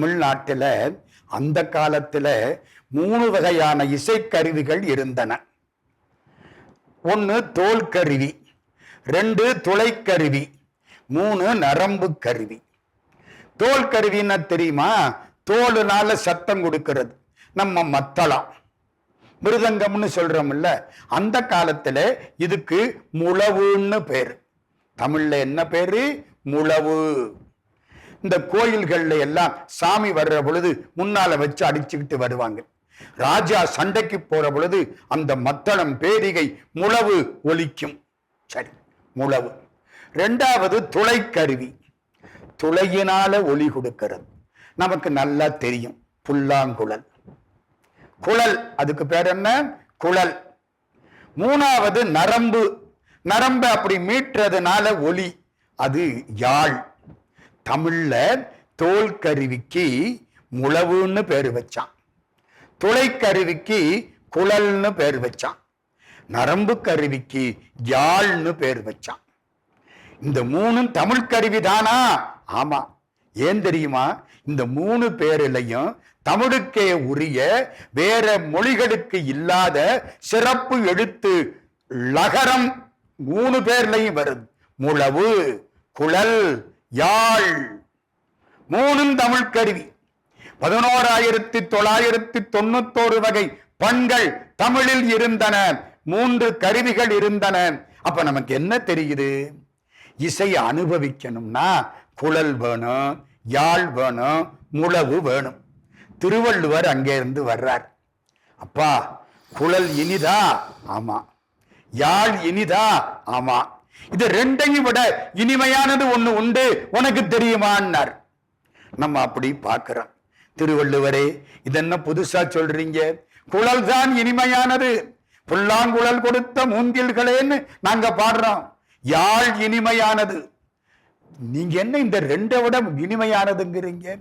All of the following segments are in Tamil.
தமிழ்நாட்டில் அந்த காலத்துல மூணு வகையான இசைக்கருவிகள் இருந்தன. ஒன்று தோல் கருவி ரெண்டு துளைக்கருவி மூணு நரம்பு கருவி தோல் கருவின்னா தெரியுமா? தோலுனால சத்தம் கொடுக்கிறது. நம்ம மத்தளம். மிருதங்கம்னு சொல்றோம்ல அந்த காலத்துல இதுக்கு முழவுன்னு பேரு. தமிழ்ல என்ன பேரு? முழவு இந்த கோயில்கள்ல எல்லாம் சாமி வர்ற பொழுது முன்னால வச்சு அடிச்சுக்கிட்டு வருவாங்க. ராஜா சண்டைக்கு போற பொழுது அந்த மத்தளம் பேரிகை முழவு ஒலிக்கும். சரி முழவு. ரெண்டாவது துளைக்கருவி. துளையினால ஒலி கொடுக்கிறது. நமக்கு நல்லா தெரியும். புல்லாங்குழல். குழல் அதுக்கு பேர் என்ன? குழல். மூணாவது நரம்பு. நரம்பு அப்படி மீட்டுறதுனால ஒலி. அது யாழ். தமிழில் தோல் கருவிக்கு முழவுன்னு பேர் வச்சான். துளைக்கருவிக்கு குழல்னு பேர் வச்சான். நரம்பு கருவிக்கு யாழ்னு பேர் வச்சான். இந்த மூணும் தமிழ் கருவி தானா ஆமா. ஏன் தெரியுமா? இந்த மூணு பேரிலையும் தமிழுக்கே உரிய வேற மொழிகளுக்கு இல்லாத சிறப்பு எழுத்து லகரம் மூணு பேர்லையும் வருது. முழவு குழல் யாழ். மூணும் தமிழ் கருவி. பதினோராயிரத்தி தொள்ளாயிரத்தி தொண்ணூத்தோரு வகை பண்கள் தமிழில் இருந்தன. மூன்று கருவிகள் இருந்தன. அப்ப நமக்கு என்ன தெரியுது? இசையை அனுபவிக்கணும்னா குழல் வேணும் யாழ் வேணும் முழவு வேணும். திருவள்ளுவர் அங்கே இருந்து வர்றார். அப்பா குழல் இனிதா? ஆமா. யாழ் இனிதா? ஆமா. இது ரெண்டையும் விட இனிமையானது ஒண்ணு உண்டு. உனக்கு தெரியுமான்னார். நம்ம அப்படி பார்க்கிறோம். திருவள்ளுவரே இதென்ன புதுசா சொல்றீங்க? குழல் தான் இனிமையானது. புல்லாங்குழல் கொடுத்த மூங்கில்களேன்னு நாங்க பாடுறோம். யாழ் இனிமையானது. நீங்க என்ன இந்த ரெண்டை விட இனிமையானதுங்கிறீங்க?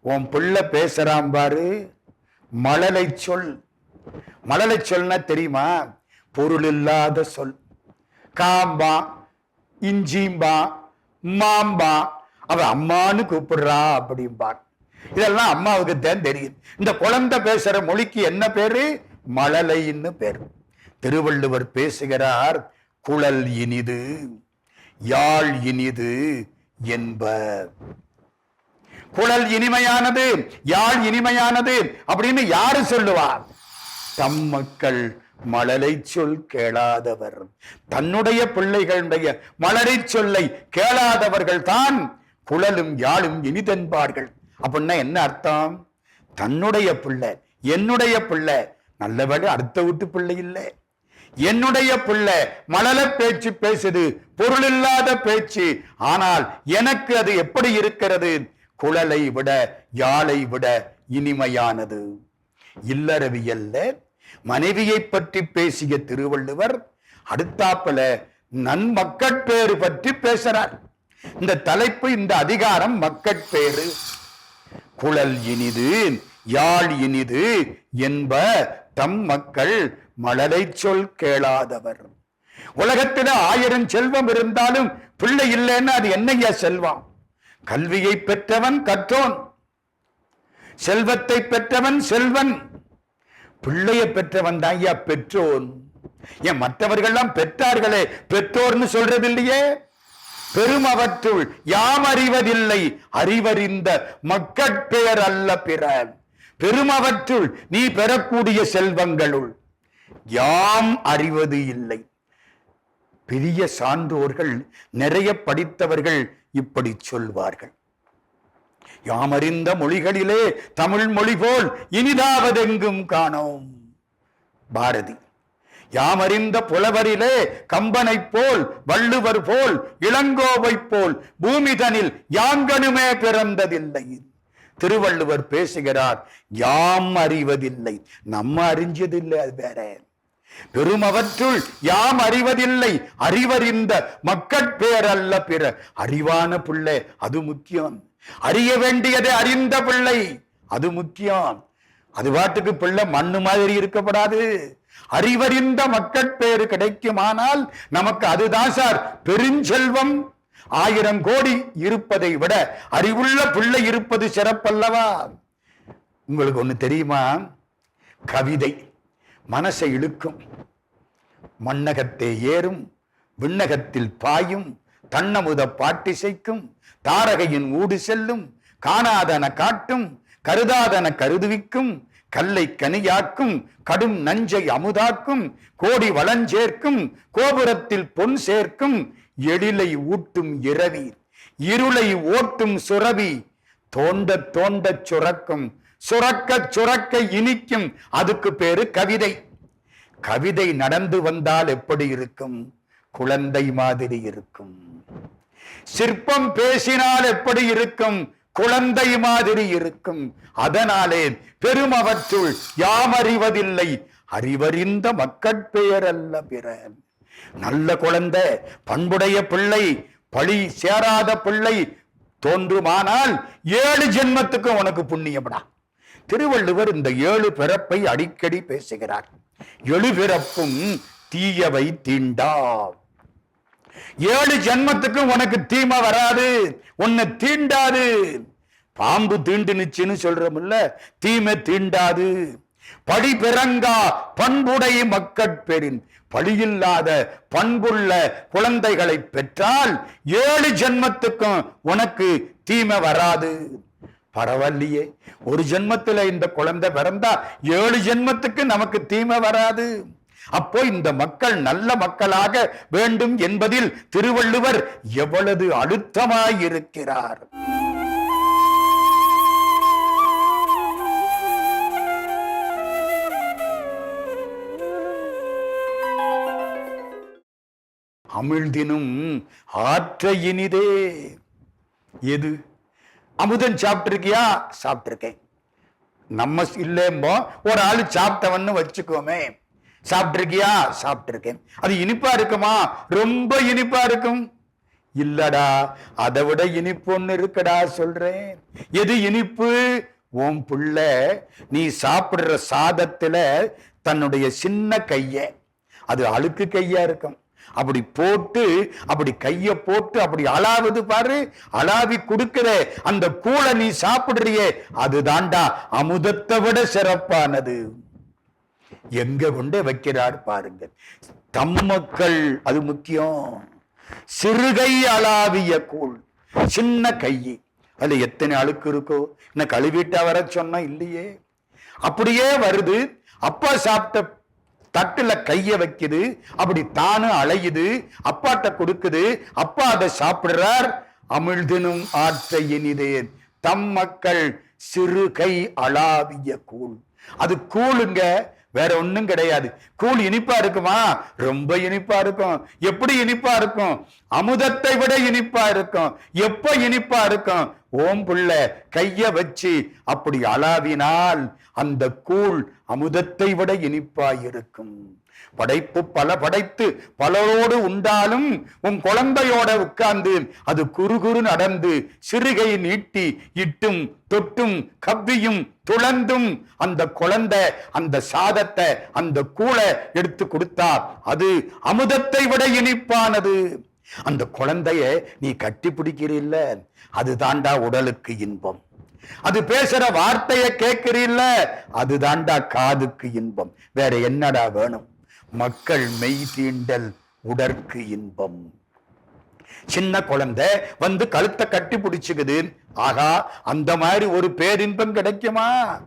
உன் பிள்ளை பேசுறான் பாரு. மழலை சொல். மழலை சொல்னா தெரியுமா? பொருள் இல்லாத சொல். காம்பான் இஞ்சிம்பா மாம்பா. அவ அம்மான்னு கூப்பிடுறா அப்படிம்பா இதெல்லாம் அம்மாவுக்கு தான் தெரியும். இந்த குழந்தை பேசுற மொழிக்கு என்ன பேரு? மழலைன்னு பேரு. திருவள்ளுவர் பேசுகிறார் குழல் இனிது யாழ் இனிது என்ப. குழல் இனிமையானது யாழ் இனிமையானது அப்படின்னு யாரு சொல்லுவார் தம் மக்கள் மழலை சொல் கேளாதவர். தன்னுடைய பிள்ளைகளுடைய மலரை சொல்லை கேளாதவர்கள் தான் குழலும் யாழும் இனிதென்பார்கள். அப்படின்னா என்ன அர்த்தம்? தன்னுடைய பிள்ளை என்னுடைய பிள்ளை நல்லவேளை அடுத்த வீட்டு பிள்ளை இல்லை. என்னுடைய பிள்ளை மலல பேச்சு பேசுது பொருள் இல்லாத பேச்சு. ஆனால் எனக்கு அது எப்படி இருக்கிறது? குழலை விட யாழை விட இனிமையானது. இல்லறவியல்ல மனைவியை பற்றி பேசிய திருவள்ளுவர் அடுத்தாப்புல நன்மக்கட்பேறு பற்றி பேசுறார். இந்த தலைப்பு இந்த அதிகாரம் மக்கட்பேறு குழல் இனிது யாழ் இனிது என்ப தம் மக்கள் மழலை சொல் கேளாதவர். உலகத்தில ஆயிரம் செல்வம் இருந்தாலும் பிள்ளை இல்லைன்னா அது என்னையா செல்வம்? கல்வியை பெற்றவன் கற்றோன் செல்வத்தை பெற்றவன் செல்வன். பிள்ளைய பெற்றவன் தான் ஐயா பெற்றோன். ஏன் மற்றவர்கள்லாம் பெற்றார்களே பெற்றோர்னு சொல்றது இல்லையே பெருமவற்றுள் யாம் அறிவதில்லை அறிவறிந்த மக்கட்பெயர் அல்ல பிற பெருமவற்றுள் நீ பெறக்கூடிய செல்வங்களுள் யாம் அறிவது இல்லை. பெரிய சான்றோர்கள் நிறைய படித்தவர்கள் இப்படி சொல்வார்கள். யாமறிந்த மொழிகளிலே தமிழ் மொழி போல் இனிதாவதெங்கும் காணோம். பாரதி யாமறிந்த புலவரிலே கம்பனைப் போல் வள்ளுவர் போல் இளங்கோவைப் போல் பூமிதனில் யாங்கனுமே பிறந்ததில்லை. திருவள்ளுவர் பேசுகிறார் யாம் அறிவதில்லை. நம்ம அறிஞ்சதில்லை அது வேற. பெருமவற்றுள் யாம் அறிவதில்லை. அறிவறிந்த மக்கட்பேரல்ல பிற. அறிவான பிள்ளை அது முக்கியம். அறிய வேண்டியதை அறிந்த பிள்ளை. அது முக்கியம். அது பாட்டுக்கு பிள்ளை மண்ணு மாதிரி இருக்கப்படாது. அறிவறிந்த மக்கட்பேறு கிடைக்குமானால் நமக்கு அதுதான் சார் பெருஞ்செல்வம். ஆயிரம் கோடி இருப்பதை விட அறிவுள்ள பிள்ளை இருப்பது சிறப்பல்லவா? உங்களுக்கு ஒண்ணு தெரியுமா? கவிதை. மனசை இழுக்கும். மண்ணகத்தை ஏறும். விண்ணகத்தில் பாயும். தன்னமுத பாட்டிசைக்கும் தாரகையின் ஊடு செல்லும் காணாதன காட்டும் கருதாதன கருதுவிக்கும் கல்லை கனியாக்கும் கடும் நஞ்சை அமுதாக்கும் கோடி வளஞ்சேர்க்கும் கோபுரத்தில் பொன் சேர்க்கும் எழிலை ஊட்டும் இரவி இருளை ஓட்டும் சுரவி தோண்ட தோண்டச் சுரக்கும் சுரக்க சுரக்க இனிக்கும் அதுக்கு பேரு கவிதை. கவிதை நடந்து வந்தால் எப்படி இருக்கும்? குழந்தை மாதிரி இருக்கும். சிற்பம் பேசினால் எப்படி இருக்கும்? குழந்தை மாதிரி இருக்கும். அதனாலே பெருமவற்றுள் யாம் அறிவதில்லை. அறிவறிந்த மக்கட்பெயர் அல்ல பிற நல்ல குழந்தை பண்புடைய பிள்ளை பழி சேராத பிள்ளை தோன்றுமானால் ஏழு ஜென்மத்துக்கும் உனக்கு புண்ணியப்படா திருவள்ளுவர் இந்த ஏழு பிறப்பை அடிக்கடி பேசுகிறார். எழுபிறப்பும் தீயவை தீண்டா ஏழு ஜென்மத்துக்கும் உனக்கு தீமை வராது. உன்னை தீண்டாது. பாம்பு தீண்டுனுச்சுன்னு சொல்றமில்ல தீமை தீண்டாது. படி பிறங்கா பண்புடை மக்கட்பெறின் பழியில்லாத பண்புள்ள குழந்தைகளை பெற்றால் ஏழு ஜென்மத்துக்கும் உனக்கு தீமை வராது. பரவாயில்லையே ஒரு ஜென்மத்துல இந்த குழந்தை பிறந்தா ஏழு ஜென்மத்துக்கு நமக்கு தீமை வராது. அப்போ இந்த மக்கள் நல்ல மக்களாக வேண்டும் என்பதில் திருவள்ளுவர் எவ்வளவு அழுத்தமாயிருக்கிறார். அமிழ்தினும் ஆற்ற இனிதே. எது? அமுதன் சாப்பிட்டிருக்கியா? சாப்பிட்டிருக்கேன். நம்ம இல்லைம்போ ஒரு ஆளு சாப்பிட்டவன்னு வச்சுக்கோமே. சாப்பிட்டிருக்கியா? சாப்பிட்டிருக்கேன். அது இனிப்பா இருக்குமா? ரொம்ப இனிப்பா இருக்கும். இல்லடா அதை விட இனிப்பு ஒண்ணு இருக்குடா சொல்றேன். எது இனிப்பு? உன் புள்ள நீ சாப்பிடுற சாதத்துல தன்னுடைய சின்ன கைய அது அழுக்கு கையா இருக்கும். அப்படி போட்டு அப்படி கைய போட்டு அப்படி அலாவது பாரு அலாவி கொடுக்கிற அந்த கூளை நீ சாப்பிடுறியே அதுதான்டா அமுதத்தை விட சிறப்பானது. எங்க கொண்டே வைக்கிறார் பாருங்க தம்மக்கள் அது முக்கியம். சிறுகை அளாவிய கூழ் சின்ன கை அதுல எத்தனை அழுக்கு இருக்கோ என்ன கழுவிட்டா வர சொன்னா இல்லையே. அப்படியே வருது. அப்பா சாப்பிட்ட தட்டுல கைய வைக்குது. அப்படி தானும் அலையுது. அப்பாட்ட கொடுக்குது. அப்பா அதை சாப்பிடுறார். அமிழ்தினும் ஆற்ற இனிதேன். தம் மக்கள் சிறு கை அளாவிய கூழ். அது கூழுங்க வேற ஒன்றும் கிடையாது. கூழ் இனிப்பா இருக்குமா? ரொம்ப இனிப்பா இருக்கும். எப்படி இனிப்பா இருக்கும்? அமுதத்தை விட இனிப்பா இருக்கும். எப்ப இனிப்பா இருக்கும்? ஓம் புள்ள கைய வச்சு அப்படி அளாவினால் அந்த கூழ் அமுதத்தை விட இனிப்பா இருக்கும். படைப்பு பல படைத்து பலரோடு உண்டாலும் உன் குழந்தையோட உட்கார்ந்து அது குறுகுறு நடந்து சிறுகை நீட்டி இட்டும் தொட்டும் கவ்வியும் துளந்தும் அந்த குழந்தை அந்த சாதத்தை அந்த கூளை எடுத்து கொடுத்தா அது அமுதத்தை விட இனிப்பானது. அந்த குழந்தைய நீ கட்டி பிடிக்கிறீல்ல? அது தாண்டா உடலுக்கு இன்பம். அது பேசுற வார்த்தையை கேட்கிறீல்ல? அது தாண்டா காதுக்கு இன்பம். வேற என்னடா வேணும்? மக்கள் மெய் தீண்டல் உடற்கு இன்பம். சின்ன குழந்தை வந்து கழுத்தை கட்டி பிடிச்சுக்குது. ஆகா அந்த மாதிரி ஒரு பேரின்பம் கிடைக்குமா?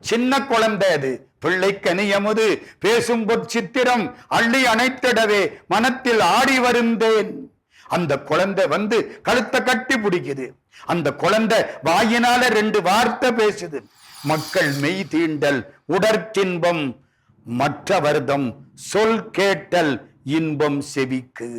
சின்ன குழந்தை அது. பிள்ளைக்கனி கனியமுது பேசும் பொற்சித்திரம் அள்ளி அணைத்திடவே மனத்தில் ஆடி வருந்தேன். அந்த குழந்தை வந்து கழுத்தை கட்டி பிடிக்குது. அந்த குழந்தை வாயினால ரெண்டு வார்த்தை பேசுது. மக்கள் மெய் தீண்டல் உடற்கின்பம். மற்றவர்தம் சொல் கேட்டல் இன்பம் செவிக்கு.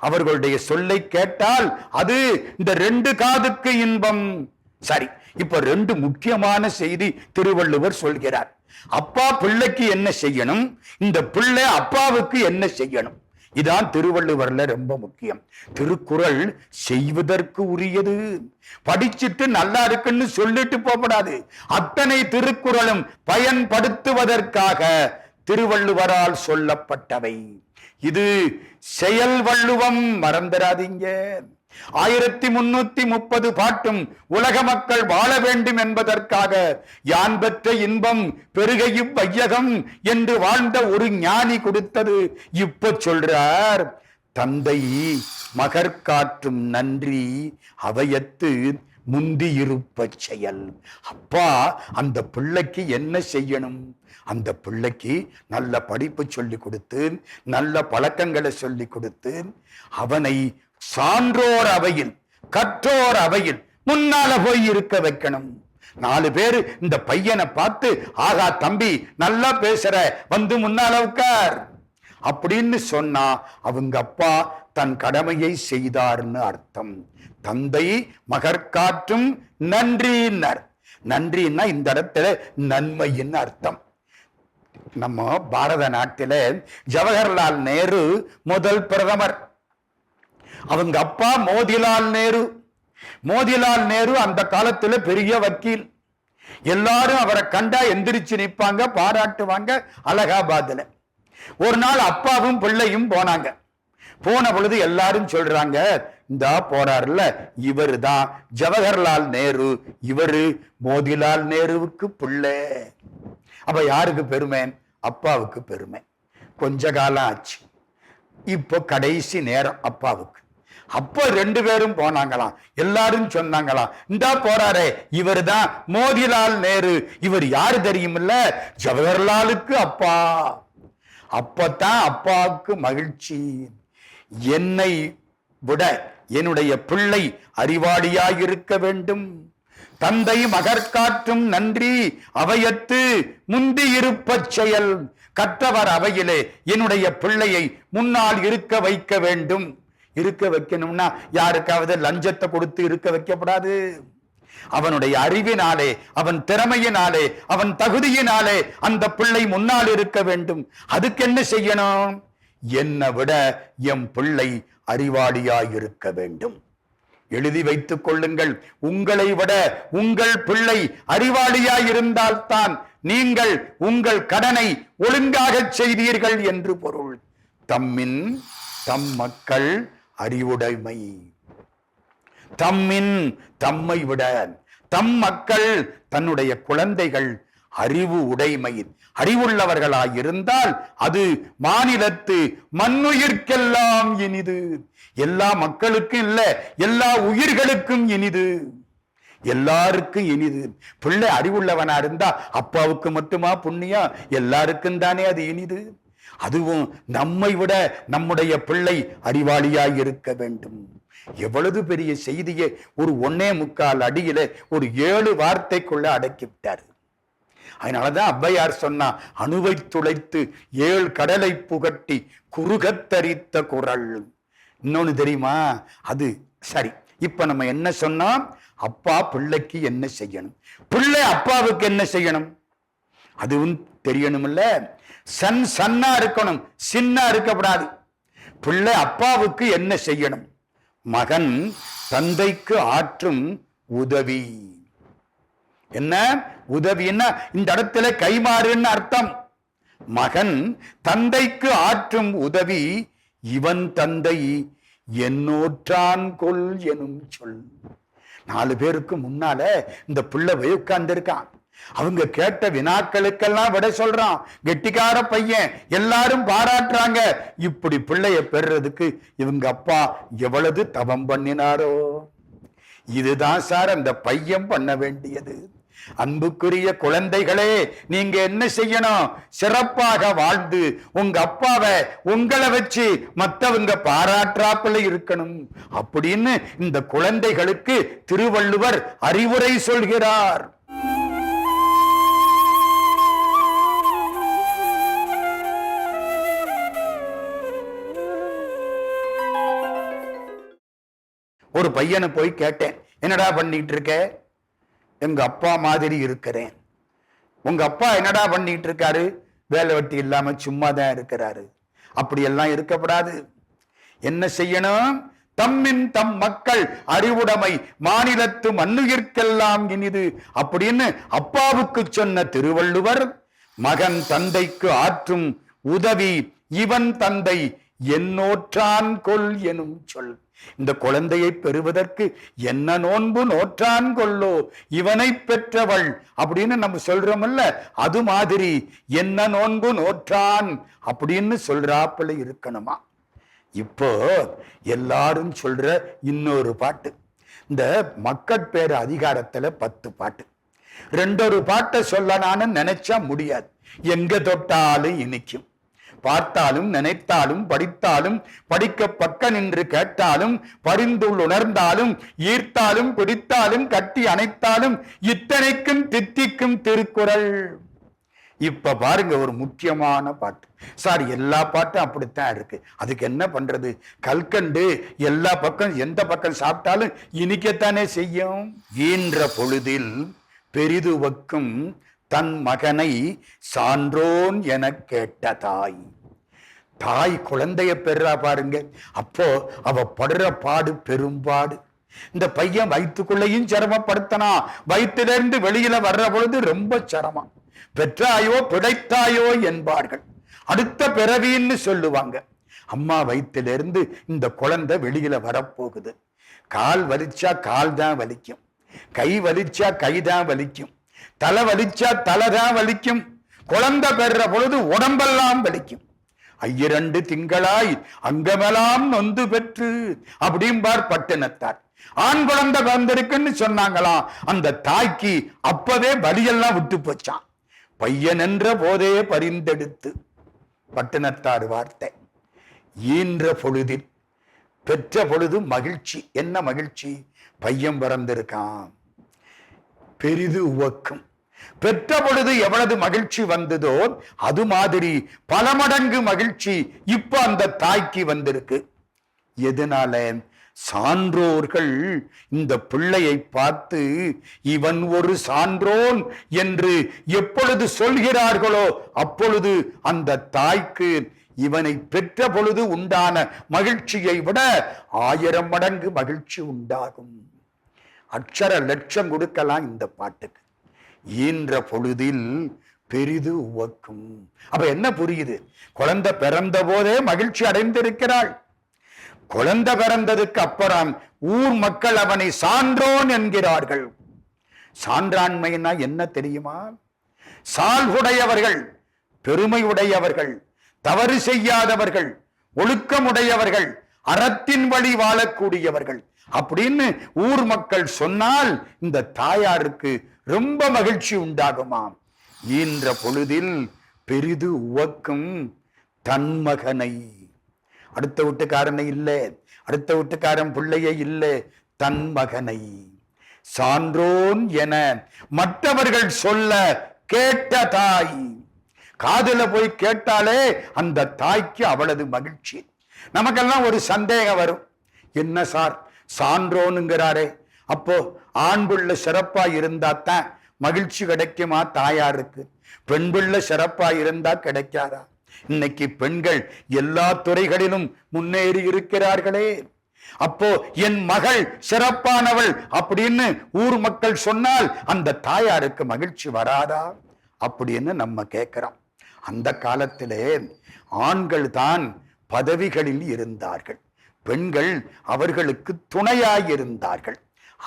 அவர்களுடைய சொல்லை கேட்டால் அது இந்த ரெண்டு காதுக்கு இன்பம். சரி இப்ப ரெண்டு முக்கியமான செய்தி திருவள்ளுவர் சொல்கிறார். அப்பா பிள்ளைக்கு என்ன செய்யணும்? இந்த பிள்ளை அப்பாவுக்கு என்ன செய்யணும்? இதான் திருவள்ளுவர்ல ரொம்ப முக்கியம். திருக்குறள் செய்வதற்கு உரியது. படிச்சுட்டு நல்லா இருக்குன்னு சொல்லிட்டு போகப்படாது அத்தனை திருக்குறளும் பயன்படுத்துவதற்காக திருவள்ளுவரால் சொல்லப்பட்டவை. இது செயல் வள்ளுவம் மறந்துடாதீங்க. ஆயிரத்தி முன்னூத்தி முப்பது பாட்டும் உலக மக்கள் வாழ வேண்டும் என்பதற்காக யான் பெற்ற இன்பம் பெருகையும் வையகம் என்று வாழ்ந்த ஒரு ஞானி கொடுத்தது. இப்ப சொல்றார் தந்தை மகர் காற்றும் நன்றி அவையத்து முந்தியிருப்ப செயல். அப்பா அந்த பிள்ளைக்கு என்ன செய்யணும்? அந்த பிள்ளைக்கு நல்ல படிப்பு சொல்லி கொடுத்து நல்ல பழக்கங்களை சொல்லி கொடுத்து அவனை சான்றோர் அவையில் கற்றோர் அவையில் முன்னால போய் இருக்க வைக்கணும். நாலு பேர் இந்த பையனை பார்த்து ஆகா தம்பி நல்லா பேசுற வந்து முன்னால உட்கார். அப்படின்னு சொன்னா அவங்க அப்பா தன் கடமையை செய்தார்னு அர்த்தம். தந்தை மகற்காற்றும் நன்றியினர் நன்றின்னா இந்த இடத்துல நன்மையின் அர்த்தம். நம்ம பாரத நாட்டில ஜவஹர்லால் நேரு முதல் பிரதமர். அவங்க அப்பா மோதிலால் நேரு. மோதிலால் நேரு அந்த காலத்துல பெரிய வக்கீல். எல்லாரும் அவரை கண்டா எந்திரிச்சு நிற்பாங்க பாராட்டுவாங்க அலகாபாத்ல ஒரு நாள் அப்பாவும் பிள்ளையும் போனாங்க. போன பொழுது எல்லாரும் சொல்றாங்க இந்த போறாருல இவரு தான் ஜவஹர்லால் நேரு இவரு மோதிலால் நேருவுக்கு பிள்ளை. அப்ப யாருக்கு பெருமை? அப்பாவுக்கு பெருமை. கொஞ்ச காலம் ஆச்சு. இப்போ கடைசி நேரம் அப்பாவுக்கு. அப்போ ரெண்டு பேரும் போனாங்களாம். எல்லாரும் சொன்னாங்களாம். இந்தா போறாரே இவர் தான் மோதிலால் நேரு. இவர் யாரு தெரியுமில்ல? ஜவஹர்லாலுக்கு அப்பா. அப்பத்தான் அப்பாவுக்கு மகிழ்ச்சி. என்னை விட என்னுடைய பிள்ளை அறிவாளியாய் இருக்க வேண்டும். தந்தை மகற்காற்றும் நன்றி. அவையத்து முந்தி செயல். கற்றவர் அவையிலே என்னுடைய பிள்ளையை முன்னால் இருக்க வைக்க வேண்டும். இருக்க வைக்கணும்னா யாருக்காவது லஞ்சத்தை கொடுத்து இருக்க வைக்கப்படாது. அவனுடைய அறிவினாலே அவன் திறமையினாலே அவன் தகுதியினாலே அந்த பிள்ளை முன்னால் இருக்க வேண்டும். அதுக்கு என்ன செய்யணும்? என்னை விட எம் பிள்ளை அறிவாளியாய் இருக்க வேண்டும். எழுதி வைத்துக் கொள்ளுங்கள். உங்களை விட உங்கள் பிள்ளை அறிவாளியாய் இருந்தால்தான் நீங்கள் உங்கள் கடனை ஒழுங்காக செய்தீர்கள் என்று பொருள். தம்மின் தம் மக்கள் அறிவுடைமை. தம்மின் தம்மை விட தம் மக்கள் தன்னுடைய குழந்தைகள் அறிவு உடைமை. அறிவுள்ளவர்களாயிருந்தால் அது மாநிலத்து மண்ணுயிர்க்கெல்லாம் இனிது. எல்லா மக்களுக்கும் இல்ல எல்லா உயிர்களுக்கும் இனிது. எல்லாருக்கும் இனிது. பிள்ளை அறிவுள்ளவனா இருந்தா அப்பாவுக்கு மட்டுமா புண்ணியம் எல்லாருக்கும் தானே அது இனிது. அதுவும் நம்மை விட நம்முடைய பிள்ளை அறிவாளியாய் இருக்க வேண்டும். எவ்வளவு பெரிய செய்தியை ஒரு ஒன்னே முக்கால் அடியில ஒரு ஏழு வார்த்தைக்குள்ள அடக்கிவிட்டார். அதனாலதான் அவ்வையார் சொன்னா அணுவை துளைத்து ஏழு கடலை புகட்டி குறுகத்தரித்த குரல். இன்னொன்னு தெரியுமா? அது சரி இப்ப நம்ம என்ன சொன்னோம் அப்பா பிள்ளைக்கு என்ன செய்யணும்? பிள்ளை அப்பாவுக்கு என்ன செய்யணும்? அதுவும் தெரியணும்ல சன் சன்னா இருக்கணும் சின்னா இருக்கக்கூடாது. பிள்ளை அப்பாவுக்கு என்ன செய்யணும்? மகன் தந்தைக்கு ஆற்றும் உதவி. என்ன? உதவின்னா இந்த இடத்துல கைமாறுன்னு அர்த்தம். மகன் தந்தைக்கு ஆற்றும் உதவி இவன் தந்தை என்னோற்றான் கொல் எனும் சொல். நாலு பேருக்கு முன்னால இந்த பிள்ளை போய் உட்கார்ந்திருக்கான். அவங்க கேட்ட வினாக்களுக்கெல்லாம் விட சொல்றான். கெட்டிக்கார பையன் எல்லாரும் பாராட்டுறாங்க. இப்படி பிள்ளைய பெறுறதுக்கு இவங்க அப்பா எவ்வளவு தவம் பண்ணினாரோ. இதுதான் சார் அந்த பையன் பண்ண வேண்டியது. அன்புக்குரிய குழந்தைகளே நீங்க என்ன செய்யணும்? சிறப்பாக வாழ்ந்து உங்க அப்பாவை உங்களை வச்சு மத்தவங்க பாராட்டுறாப்புல இருக்கணும். அப்படின்னு இந்த குழந்தைகளுக்கு திருவள்ளுவர் அறிவுரை சொல்கிறார். ஒரு பையனை போய் கேட்டேன் என்னடா பண்ணிட்டு இருக்க எங்க அப்பா மாதிரி இருக்கிறேன். உங்க அப்பா என்னடா பண்ணிட்டு இருக்காரு வேலை வெட்டி இல்லாம சும்மா தான் இருக்கிறாரு. அப்படியெல்லாம் இருக்கப்படாது. என்ன செய்யணும்? தம்மின் தம் மக்கள் அறிவுடைமை மாநிலத்து மண்ணுயிர்க்கெல்லாம் இனிது. அப்படின்னு அப்பாவுக்கு சொன்ன திருவள்ளுவர் மகன் தந்தைக்கு ஆற்றும் உதவி இவன் தந்தை என்னோற்றான் கொல் எனும் சொல். இந்த குழந்தையை பெறுவதற்கு என்ன நோன்பு நோற்றான் கொள்ளோ இவனை பெற்றவள் அப்படின்னு நம்ம சொல்றோம்ல அது மாதிரி. என்ன நோன்பு நோற்றான் அப்படின்னு சொல்றாப்புல இருக்கணுமா? இப்போ எல்லாரும் சொல்ற இன்னொரு பாட்டு. இந்த மக்கட்பேறு அதிகாரத்துல பத்து பாட்டு. ரெண்டொரு பாட்டை சொல்லலான்னு நினைச்சா முடியாது. எங்க தொட்டாலும் இனிக்கும். பார்த்தாலும் நினைத்தாலும் படித்தாலும் படிக்க பக்க நின்று கேட்டாலும் பரிந்துள் உணர்ந்தாலும் ஈர்த்தாலும் பிடித்தாலும் கட்டி அணைத்தாலும் இத்தனைக்கும் தித்திக்கும் திருக்குறள். இப்ப பாருங்க ஒரு முக்கியமான பாட்டு. சார் எல்லா பாட்டும் அப்படித்தான் இருக்கு. அதுக்கு என்ன பண்றது? கல்கண்டு எல்லா பக்கம் எந்த பக்கம் சாப்பிட்டாலும் இனிக்கத்தானே செய்யும்? ஈன்ற பொழுதில் பெரிதுவக்கும் தன் மகனை சான்றோன் என கேட்ட தாய். தாய் குழந்தைய பெறா பாருங்க. அப்போ அவ படுற பாடு பெரும்பாடு. இந்த பையன் வயிற்றுக்குள்ளேயும் சிரமப்படுத்தனா வயிற்றிலிருந்து வெளியில வர்ற பொழுது ரொம்ப சிரமம். பெற்றாயோ பிழைத்தாயோ என்பார்கள். அடுத்த பிறவின்னு சொல்லுவாங்க. அம்மா வயிற்றிலிருந்து இந்த குழந்தை வெளியில வரப்போகுது. கால் வலிச்சா கால் தான் வலிக்கும். கை வலிச்சா கை தான் வலிக்கும். தலை வலிச்சா தலைதான் வலிக்கும். குழந்தை பெறுற பொழுது உடம்பெல்லாம் வலிக்கும். ஐயரண்டு திங்களாய் அங்கமெல்லாம் நொந்து பெற்று அப்படிம்பார் பட்டினத்தார். ஆண் குழந்தை பிறந்திருக்குன்னு சொன்னாங்களாம் அந்த தாய்க்கு அப்பவே வலியெல்லாம் விட்டு போச்சான் பையன் என்ற போதே பரிந்தெடுத்து பட்டினத்தார் வார்த்தை. ஈன்ற பொழுதில் பெற்ற பொழுது மகிழ்ச்சி. என்ன மகிழ்ச்சி? பையன் பிறந்திருக்கான். பெரிது உவக்கும். பெற்ற பொழுது எவ்வளவு மகிழ்ச்சி வந்ததோ அது மாதிரி பல மடங்கு மகிழ்ச்சி இப்ப அந்த தாய்க்கு வந்திருக்கு. எதனால சான்றோர்கள் இந்த பிள்ளையை பார்த்து இவன் ஒரு சான்றோன் என்று எப்பொழுது சொல்கிறார்களோ அப்பொழுது அந்த தாய்க்கு இவனை பெற்ற பொழுது உண்டான மகிழ்ச்சியை விட ஆயிரம் மடங்கு மகிழ்ச்சி உண்டாகும். அக்ஷர லட்சம் கொடுக்கலாம் இந்த பாட்டுக்கு. ஈன்ற பொழுதில் பெரிது உவக்கும். அப்ப என்ன புரியுது? குழந்தை பிறந்த போதே மகிழ்ச்சி அடைந்திருக்கிறாள். குழந்தை பிறந்ததுக்கு அப்புறம் ஊர் மக்கள் அவனை சான்றோன் என்கிறார்கள். சான்றாண்மைன்னா என்ன தெரியுமா? சால்வுடையவர்கள் பெருமை உடையவர்கள் தவறு செய்யாதவர்கள் ஒழுக்கமுடையவர்கள் அறத்தின் வழி வாழக்கூடியவர்கள். அப்படின்னு ஊர் மக்கள் சொன்னால் இந்த தாயாருக்கு ரொம்ப மகிழ்ச்சி உண்டாகுமாம். ஈன்ற பொழுதில் பெரிது உவக்கும் தன்மகனை. அடுத்த வீட்டுக்காரனை இல்லை. அடுத்த வீட்டுக்காரன் பிள்ளையே இல்லை. தன் மகனை சான்றோன் என மற்றவர்கள் சொல்ல கேட்ட தாய். காதல போய் கேட்டாலே அந்த தாய்க்கு அவளது மகிழ்ச்சி. நமக்கெல்லாம் ஒரு சந்தேகம் வரும். என்ன சார்? சான்றோனுங்கிறாரே. அப்போ ஆண்புள்ள சிறப்பா இருந்தா தான் மகிழ்ச்சி கிடைக்குமா தாயாருக்கு? பெண்புள்ள சிறப்பா இருந்தா கிடைக்காதா? இன்னைக்கு பெண்கள் எல்லா துறைகளிலும் முன்னேறி இருக்கிறார்களே. அப்போ என் மகள் சிறப்பானவள் அப்படின்னு ஊர் மக்கள் சொன்னால் அந்த தாயாருக்கு மகிழ்ச்சி வராதா? அப்படின்னு நம்ம கேட்கிறோம் அந்த காலத்திலே ஆண்கள் தான் பதவிகளில் இருந்தார்கள். பெண்கள் அவர்களுக்கு துணையாயிருந்தார்கள்.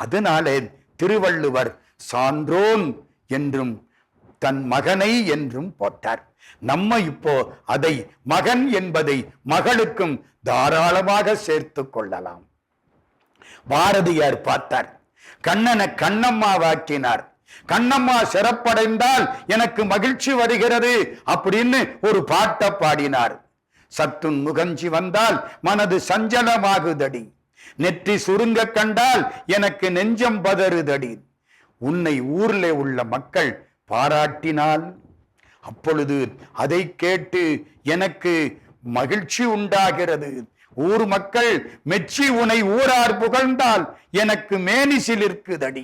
அதனாலே திருவள்ளுவர் சான்றோன் என்றும் தன் மகனை என்றும் போட்டார். நம்ம இப்போ அதை மகன் என்பதை மகளுக்கும் தாராளமாக சேர்த்து கொள்ளலாம். பாரதியார் பார்த்தார். கண்ணனை கண்ணம்மாவாக்கினார் கண்ணம்மா சிறப்படைந்தால் எனக்கு மகிழ்ச்சி வருகிறது அப்படின்னு ஒரு பாட்டை பாடினார். சத்துன் முகஞ்சி வந்தால் மனது சஞ்சலமாகுதடி. நெற்றி சுருங்க கண்டால் எனக்கு நெஞ்சம் பதறுதடி. உன்னை ஊர்ல உள்ள மக்கள் பாராட்டினால். அப்பொழுது அதை கேட்டு எனக்கு மகிழ்ச்சி உண்டாகிறது. ஊர் மக்கள் மெச்சி உனை ஊரார் புகழ்ந்தால் எனக்கு மேனிசில் இருக்குதடி.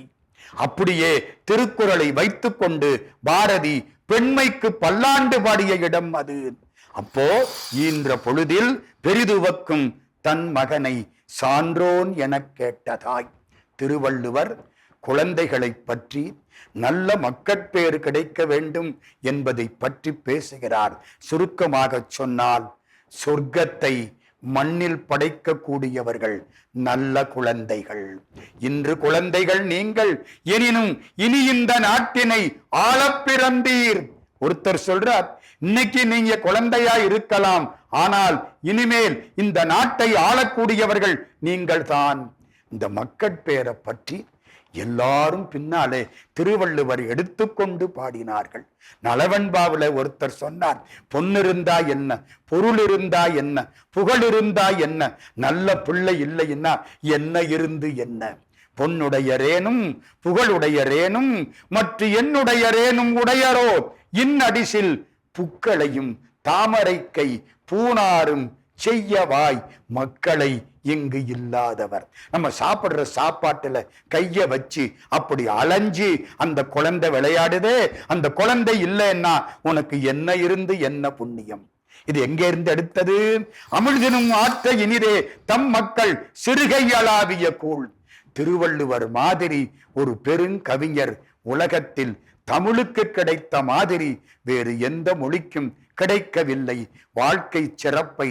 அப்படியே திருக்குறளை வைத்துக்கொண்டு பாரதி பெண்மைக்கு பல்லாண்டு பாடிய இடம் அது. அப்போ ஈன்ற பொழுதில் பெரிதுவக்கும் தன் மகனை சான்றோன் எனக் கேட்டதாய். திருவள்ளுவர் குழந்தைகளை பற்றி நல்ல மக்கட்பேறு கிடைக்க வேண்டும் என்பதை பற்றி பேசுகிறார். சுருக்கமாக சொன்னால் சொர்க்கத்தை மண்ணில் படைக்கக்கூடியவர்கள் நல்ல குழந்தைகள். இன்று குழந்தைகள் நீங்கள் எனினும் இனி இந்த நாட்டினை ஆளப்பிறந்தீர் ஒருத்தர் சொல்றார் இன்னைக்கு நீங்க குழந்தையா இருக்கலாம். ஆனால் இனிமேல் இந்த நாட்டை ஆளக்கூடியவர்கள் நீங்கள் தான் இந்த மக்கட்பேரை பற்றி எல்லாரும் பின்னாலே திருவள்ளுவர் எடுத்துக்கொண்டு பாடினார்கள். நலவன்பாவில் ஒருத்தர் சொன்னார் பொன்னிருந்தா என்ன பொருள் இருந்தா என்ன புகழ் இருந்தா என்ன நல்ல பிள்ளை இல்லைன்னா என்ன இருந்து என்ன? பொன்னுடையரேனும் புகழுடையரேனும் மற்ற என்னுடையரேனும் உடையரோ? இன்னடிசில் புக்களையும் தாமரைக்கை பூனாரும் செய்யவாய் மக்களை இங்கு இல்லாதவர். நம்ம சாப்பிடுற சாப்பாட்டுல கைய வச்சு அப்படி அலைஞ்சு அந்த குழந்தை விளையாடுதே அந்த குழந்தை இல்லைன்னா உனக்கு என்ன இருந்து என்ன புண்ணியம்? இது எங்க இருந்து எடுத்தது? அமிழ்தினும் ஆற்ற இனிதே தம் மக்கள் சிறுகையளாவிய கூழ். திருவள்ளுவர் மாதிரி ஒரு பெருங்கவிஞர் உலகத்தில் தமிழுக்கு கிடைத்த மாதிரி வேறு எந்த மொழிக்கும் கிடைக்கவில்லை. வாழ்க்கை சிறப்பை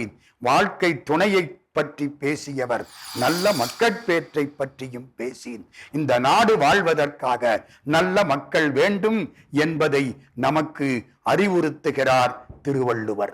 வாழ்க்கை துணையை பற்றி பேசியவர் நல்ல மக்கட்பேற்றை பற்றியும் பேசின். இந்த நாடு வாழ்வதற்காக நல்ல மக்கள் வேண்டும் என்பதை நமக்கு அறிவுறுத்துகிறார் திருவள்ளுவர்.